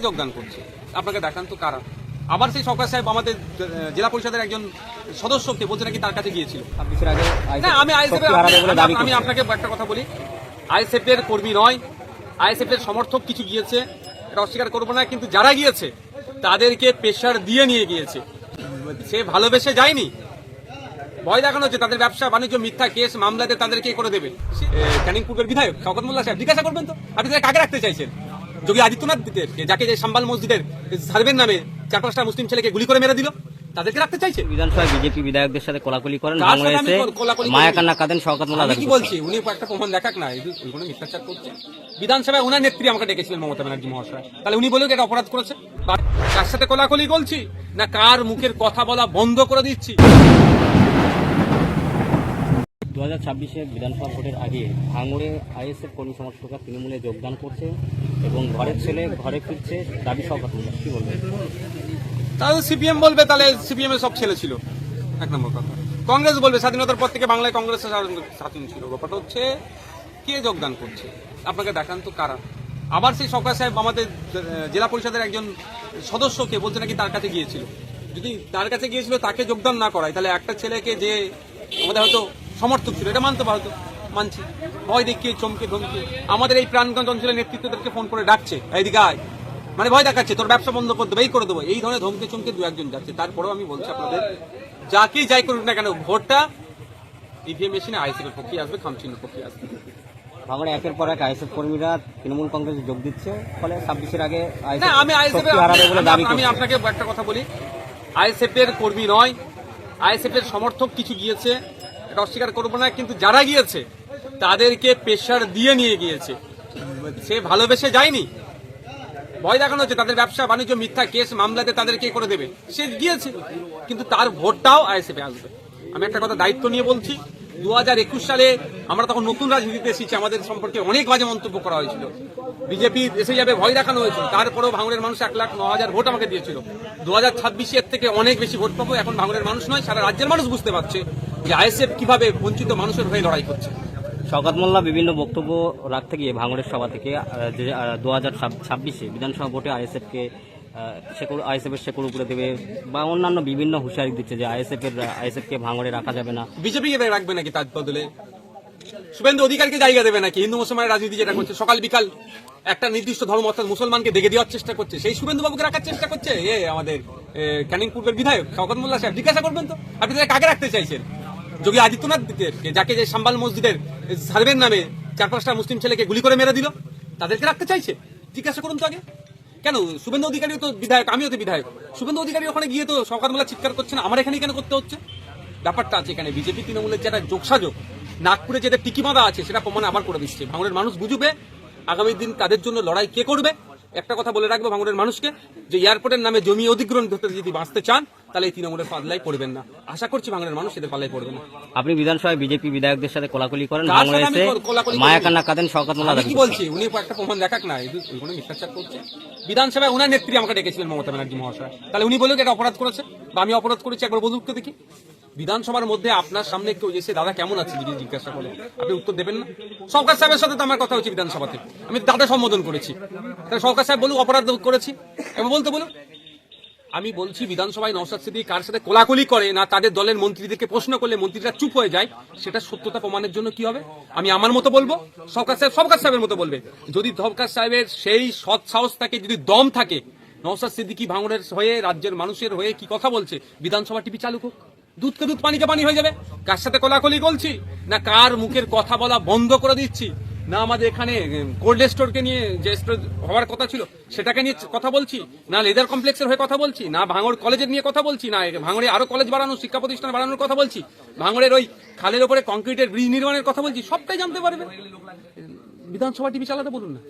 যোগদান করছে। আপনাকে দেখান তো কারা। আবার সেই সরকার সাহেব আমাদের জেলা পরিষদের একজন সদস্যকে বলছে নাকি তার কাছে গিয়েছিল। না আমি শক্তি আমি আপনাকে একটা কথা বলি। আইএসএফ এর কর্মী নয়। আইএসএফ এর সমর্থক কিছু গিয়েছে। এটা অস্বীকার করব না কিন্তু যারা গিয়েছে তাদেরকে প্রেশার দিয়ে নিয়ে গিয়েছে। সে ভালোবেসে যায়নি। ভয় দেখানো হচ্ছে তাদের ব্যবসা বাণিজ্য মিথ্যা কেস মামলাতে তাদেরকে করে দেবে। সে- এ, ক্যানিং বিধায়ক শওকত মোল্লা সাহেব জিজ্ঞাসা করবেন তো। আপনি তাদের কাকে রাখতে চাইছেন? যোগী আদিত্যনাথ যাকে যে সাম্বাল মসজিদের সার্ভের নামে চার পাঁচটা মুসলিম ছেলেকে গুলি করে মেরে দিল তাদেরকে রাখতে চাইছেন বিধানসভায় বিজেপি বিধায়কদের সাথে কোলাকুলি করেন মায়া কান্না কাঁদেন শওকত মোল্লা কি। বলছি? উনি একটা প্রমাণ দেখাক না কোনো মিথ্যাচার করছে বিধানসভায় ওনার নেত্রী আমাকে ডেকেছিলেন মমতা ব্যানার্জি মহাশয়। তাহলে উনি বলুক এটা অপরাধ করেছে? কার সাথে কোলাকুলি বলছি না কার মুখের কথা বলা বন্ধ করে দিচ্ছি? দু হাজার ছাব্বিশে বিধানসভা ভোটের আগে ভাঙড়ে আইএসএফ কর্মী সমর্থকরা তৃণমূলে যোগদান করছে এবং ঘরের ছেলে ঘরে ফিরছে দাবি মোল্লা কি বলবেন? তাহলে সিপিএম বলবে, তাহলে সিপিএম এর সব ছেলে ছিল। এক নম্বর কথা। কংগ্রেস বলবে, স্বাধীনতার পর থেকে বাংলায় স্বাধীন- স্বাধীন ছিল। ব্যাপারটা হচ্ছে, কে যোগদান করছে? আপনাকে দেখান তো কারা। আবার সেই সরকার সাহেব আমাদের জেলা পরিষদের একজন সদস্যকে বলছে নাকি তার কাছে গিয়েছিল। যদি তার কাছে গিয়েছিল, তাকে যোগদান না করায়, তাহলে একটা ছেলেকে যে আমাদের হয়তো সমর্থক ছিল এটা মানতে পারতো মানছি। ভয় দেখিয়ে চমকে ধমকে। আমাদের এই প্রাণগঞ্জ অঞ্চলের নেতৃত্বদেরকে ফোন করে ডাকছে এইদিকে আয়। মানে ভয় দেখাচ্ছে তোর ব্যবসা বন্ধ করে দেবো এই করে দেবো। এই ধরনের ধমকে চমকে দু একজন যাচ্ছে। তারপরেও আমি বলছি আপনাদের যাকেই যাই করুক না কেন ভোটটা ইভিএম মেশিনে আইসিএর পক্ষে আসবে খামচিহ্নের পক্ষে আসবে। ভাঙড়ে একের পর এক আইএসএফ কর্মীরা তৃণমূল কংগ্রেসে যোগ দিচ্ছে ফলে ছাব্বিশের আগে আমি আমি আপনাকে একটা কথা বলি। আইএসএফ এর কর্মী নয় আইএসএফ এর সমর্থক কিছু গিয়েছে, এটা অস্বীকার করব না, কিন্তু যারা গিয়েছে, তাদেরকে প্রেশার দিয়ে নিয়ে গিয়েছে। সে ভালোবেসে যায়নি। ভয় দেখানো হচ্ছে, তাদের ব্যবসা, বাণিজ্য, মিথ্যা কেস, মামলাতে তাদেরকে করে দেবে। সে গিয়েছে, কিন্তু তার ভোটটাও আইএসএফে আসবে। আমি একটা কথা দায়িত্ব নিয়ে বলছি দু হাজার একুশ সালে আমরা তখন নতুন রাজনীতিতে এসেছি। আমাদের সম্পর্কে অনেক বাজে মন্তব্য করা হয়েছিল। বিজেপি এসে যাবে, ভয় দেখানো হয়েছিল। তারপরেও ভাঙড়ের মানুষ এক লাখ ন হাজার ভোট আমাকে দিয়েছিল। দু হাজার ছাব্বিশের থেকে অনেক বেশি ভোট পাবো। এখন ভাঙড়ের মানুষ নয়, সারা রাজ্যের মানুষ বুঝতে পারছে যে আইএসএফ কীভাবে বঞ্চিত মানুষের হয়ে লড়াই করছে। শওকত মোল্লা, বিভিন্ন বক্তব্য রাখতে গিয়ে ভাঙড়ের সভা থেকে দু হাজার ছাব্বিশে বিধানসভা ভোটে আইএসএফকে শেকড় আইএসএফ এর শেকড় উপরে দেবে বা অন্যান্য বিভিন্ন হুঁশিয়ারি দিচ্ছে যে আইএসএফ এর আইএসএফ কে ভাঙড়ে রাখা যাবে না। বিজেপি রাখবে নাকি তার বদলে? শুভেন্দু অধিকারকে জায়গা দেবে নাকি? হিন্দু মুসলমানের রাজনীতি যেটা করছে সকাল বিকাল একটা নির্দিষ্ট ধর্ম অর্থাৎ মুসলমানকে দেখে দেওয়ার চেষ্টা করছে। সেই শুভেন্দু বাবুকে রাখার চেষ্টা করছে? এ আমাদের এ, ক্যানিং পূর্বের বিধায়ক শওকত মোল্লা সাহেব জিজ্ঞাসা করবেন তো? আপনি তাদের কাকে রাখতে চাইছেন? যোগী আদিত্যনাথ যাকে যে সাম্বাল মসজিদের সার্ভের নামে চার পাঁচটা মুসলিম ছেলেকে গুলি করে মেরে দিল তাদেরকে রাখতে চাইছে? জিজ্ঞাসা করুন তো আগে। কেন? শুভেন্দু অধিকারীও তো বিধায়ক, আমিও তো বিধায়ক। শুভেন্দু অধিকারী ওখানে গিয়ে তো সকালবেলা চিৎকার করছেন আমার এখানে কেন করতে হচ্ছে? ব্যাপারটা আছে এখানে। বিজেপি, তৃণমূলের যেটা যোগসাযোগ নাগপুরে যেটা টিকি বাঁধা আছে, সেটা প্রমাণ আবার করে দিচ্ছে। ভাঙড়ের মানুষ বুঝবে আগামী দিন তাদের জন্য লড়াই কে করবে। একটা কথা বলে রাখব ভাঙড়ের মানুষকে, যে এয়ারপোর্টের নামে জমি অধিগ্রহণ যদি বাঁচতে চান তাহলে এই তৃণমূলের পাল্লাই পড়বেন না। আশা করছি ভাঙড়ের মানুষ এদের পাল্লাই পড়বে না। আপনি বিধানসভায় বিজেপি বিধায়কদের সাথে কোলাকুলি করেন কোলাকুলি মায়া কান্না কাঁদেন শওকত মোল্লা কি। বলছি? উনি একটা প্রমাণ দেখাক না। কোনো মিথ্যাচার করছে। বিধানসভায় ওনার নেত্রী আমাকে ডেকেছিলেন মমতা ব্যানার্জি মহাশয়। তাহলে উনি বলুক এটা অপরাধ করেছে? বা আমি অপরাধ করেছি? একবার বলুক তো দেখি। বিধানসভার মধ্যে আপনার সামনে কেউ এসে দাদা কেমন আছে? যদি জিজ্ঞাসা করে। আপনি উত্তর দেবেন না? সরকার সাহেবের সাথে তো আমার কথা হচ্ছে বিধানসভাতে আমি দাদা সম্বোধন করেছি। তাহলে সরকার সাহেব বলুক অপরাধ করেছি। এবার বলতে বলুক আমি বলছি, বিধানসভায় নওশাদ সিদ্দিকী কার সাথে কোলাকুলি করে না তাদের দলের মন্ত্রীদেরকে প্রশ্ন করলে মন্ত্রীরা চুপ হয়ে যায়? সেটা সত্যতা প্রমাণের জন্য কি হবে? আমি আমার মতো বলব? সরকার সাহেব সরকার সাহেবের মতো বলবে। যদি সরকার সাহেবের সেই সৎ সাহস থাকে, যদি দম থাকে, নওশাদ সিদ্দিকী ভাঙড়ের হয়ে, রাজ্যের মানুষের হয়ে কি কথা বলছে? বিধানসভা টিভি চালু হোক। দুধকে দুধ পানিকে পানি হয়ে যাবে? কার সাথে কোলাকুলি বলছি না কার মুখের কথা বলা বন্ধ করে দিচ্ছি? না আমাদের এখানে কোল্ড স্টোরকে নিয়ে যে স্টোর হওয়ার কথা ছিল, সেটাকে নিয়ে কথা বলছি, না লেদার কমপ্লেক্সের হয়ে কথা বলছি, না ভাঙড় কলেজের নিয়ে কথা বলছি, না ভাঙড়ে আরও কলেজ বাড়ানো, শিক্ষা প্রতিষ্ঠান বাড়ানোর কথা বলছি, ভাঙড়ের ওই খালের ওপরে কংক্রিটের ব্রিজ নির্মাণের কথা বলছি, সবটাই জানতে পারবে বিধানসভা টিভি চালাতে বলুন না।